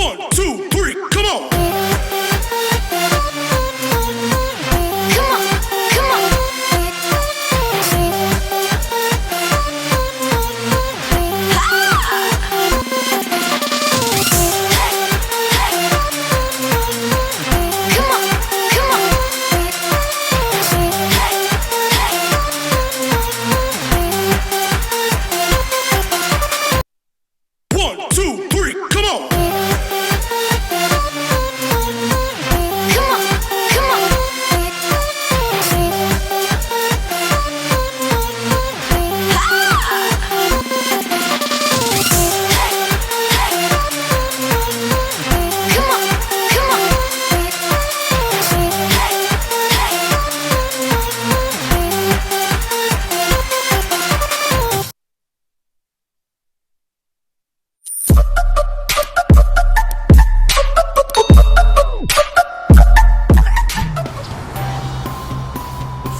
One, two,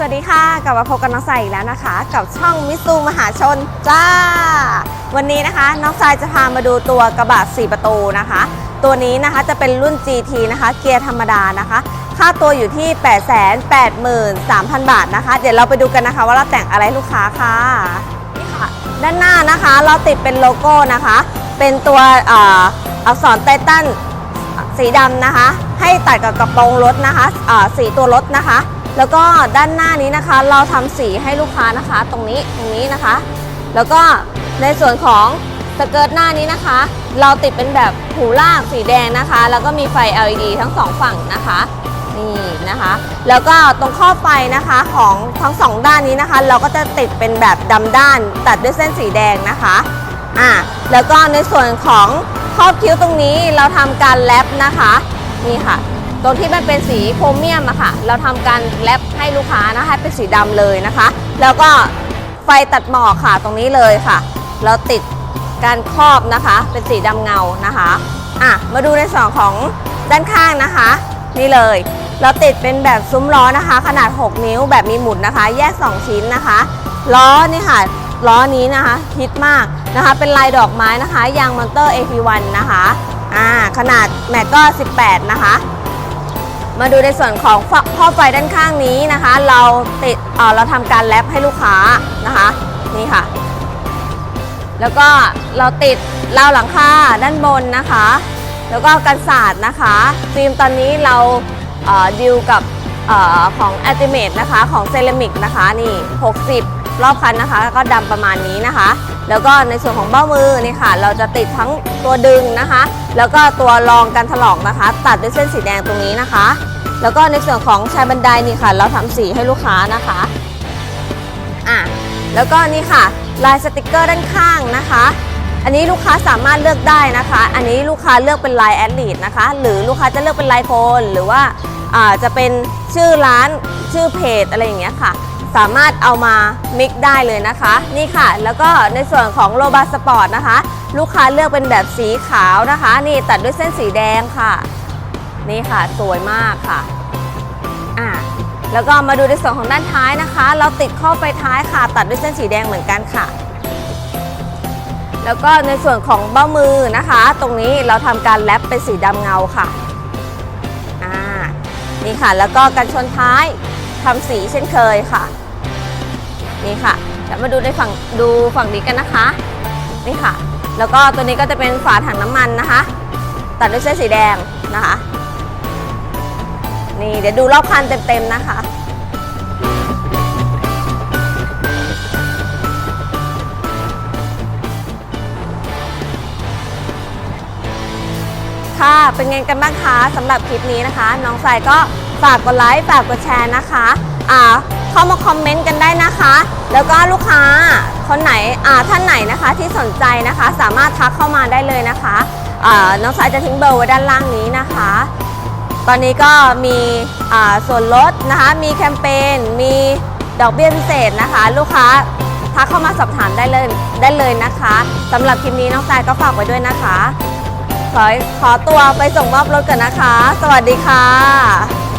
สวัสดีค่ะ กลับมาพบกับน้องสายอีกแล้วนะคะ กับช่องมิสูมหาชนจ้า วันนี้นะคะ น้องสายจะพามาดูตัวกระบะ4 ประตูนะคะ ตัวนี้นะคะจะเป็นรุ่น GT นะคะ เกียร์ธรรมดานะคะ ค่าตัวอยู่ที่ 883,000 บาทนะคะ เดี๋ยวเราไปดูกันนะคะว่าเราแต่งอะไรลูกค้าค่ะนี่ค่ะ ด้านหน้านะคะเราติดเป็นโลโก้นะคะ เป็นตัวอ,อักษรไททันสีดำนะคะ ให้ตัดกับกระโปรงรถนะคะสีตัวรถนะคะ แล้วก็ด้านหน้านี้นะคะ เราทำสีให้ลูกค้านะคะ ตรงนี้ตรงนี้นะคะ แล้วก็ในส่วนของสเกิร์ตหน้านี้นะคะ เราติดเป็นแบบหูลากสีแดงนะคะ แล้วก็มีไฟ LED ทั้งสองฝั่งนะคะนี่นะคะ แล้วก็ตรงข้อไฟนะคะของทั้งสองด้านนี้นะคะ เราก็จะติดเป็นแบบดำด้าน ตัดด้วยเส้นสีแดงนะคะอ่าแล้วก็ในส่วนของครอบคิ้วตรงนี้เราทำการแรปนะคะนี่ค่ะ ตรงที่มันเป็นสีโครเมียมอะค่ะ เราทำการแรปให้ลูกค้านะคะเป็นสีดำเลยนะคะ แล้วก็ไฟตัดหมอกค่ะตรงนี้เลยค่ะ เราติดการครอบนะคะ เป็นสีดำเงานะคะอะมาดูในส่วนของด้านข้างนะคะ นี่เลย เราติดเป็นแบบซุ้มล้อนะคะ ขนาด 6 นิ้วแบบมีหมุดนะคะ แยก 2 ชิ้นนะคะล้อนี่ค่ะล้อนี้นะคะฮิตมากนะคะ เป็นลายดอกไม้นะคะยางมอนเตอร์ AP1 นะคะอ่าขนาดแม็กก็ 18 นะคะ มาดูในส่วนของฝท่อไฟด้านข้างนี้นะคะ เราติดเเราทำการแรปให้ลูกค้านะคะนี่ค่ะ แล้วก็เราติดราวหลังคาด้านบนนะคะ แล้วก็กันศาสตร์นะคะฟิล์มตอนนี้เราเดิวกับออของ u l t i m a t e นะคะของเซรามิกนะคะนี่ 60 รอบคันนะคะ ก็ดำประมาณนี้นะคะ แล้วก็ในส่วนของเบ้ามือนี่ค่ะ เราจะติดทั้งตัวดึงนะคะ แล้วก็ตัวรองกันถลอกนะคะ ตัดด้วยเส้นสีแดงตรงนี้นะคะ แล้วก็ในส่วนของชายบันไดนี่ค่ะ เราทำสีให้ลูกค้านะคะอะแล้วก็นี่ค่ะ ลายสติกเกอร์ด้านข้างนะคะอันนี้ลูกค้าสามารถเลือกได้นะคะ อันนี้ลูกค้าเลือกเป็นลายแอดลีดนะคะ หรือลูกค้าจะเลือกเป็นลายโคนหรือว่าอ่าจะเป็นชื่อร้านชื่อเพจอะไรอย่างเงี้ยค่ะ สามารถเอามามิกได้เลยนะคะ นี่ค่ะ แล้วก็ในส่วนของโลบาสปอร์ตนะคะ ลูกค้าเลือกเป็นแบบสีขาวนะคะ นี่ตัดด้วยเส้นสีแดงค่ะ นี่ค่ะสวยมากค่ะอ่าแล้วก็มาดูในส่วนของด้านท้ายนะคะ เราติดข้อไฟท้ายค่ะ ตัดด้วยเส้นสีแดงเหมือนกันค่ะ แล้วก็ในส่วนของเบ้ามือนะคะ ตรงนี้เราทำการแรปเป็นสีดำเงาค่ะอ่านี่ค่ะ แล้วก็กันชนท้าย ทำสีเช่นเคยค่ะ นี่ค่ะแล้วมาดูในฝั่งดูฝั่งนี้กันนะคะ นี่ค่ะ แล้วก็ตัวนี้ก็จะเป็นฝาถังน้ำมันนะคะ ตัดด้วยเส้นสีแดงนะคะ นี่เดี๋ยวดูรอบคันเต็มๆนะคะค่ะ เป็นไงกันบ้างคะสำหรับคลิปนี้นะคะ น้องสายก็ ฝากกดไลค์ฝากกดแชร์นะคะอ่าเข้ามาคอมเมนต์กันได้นะคะ แล้วก็ลูกค้าคนไหนอ่าท่านไหนนะคะที่สนใจนะคะ สามารถทักเข้ามาได้เลยนะคะอ่าน้องสายจะทิ้งเบอร์ไว้ด้านล่างนี้นะคะ ตอนนี้ก็มีอ่าส่วนลดนะคะ มีแคมเปญมีดอกเบี้ยพิเศษนะคะ ลูกค้าทักเข้ามาสอบถามได้เลยได้เลยนะคะสำหรับคลิปนี้น้องสายก็ฝากไว้ด้วยนะคะขอขอตัวไปส่งมอบรถกันนะคะ สวัสดีค่ะ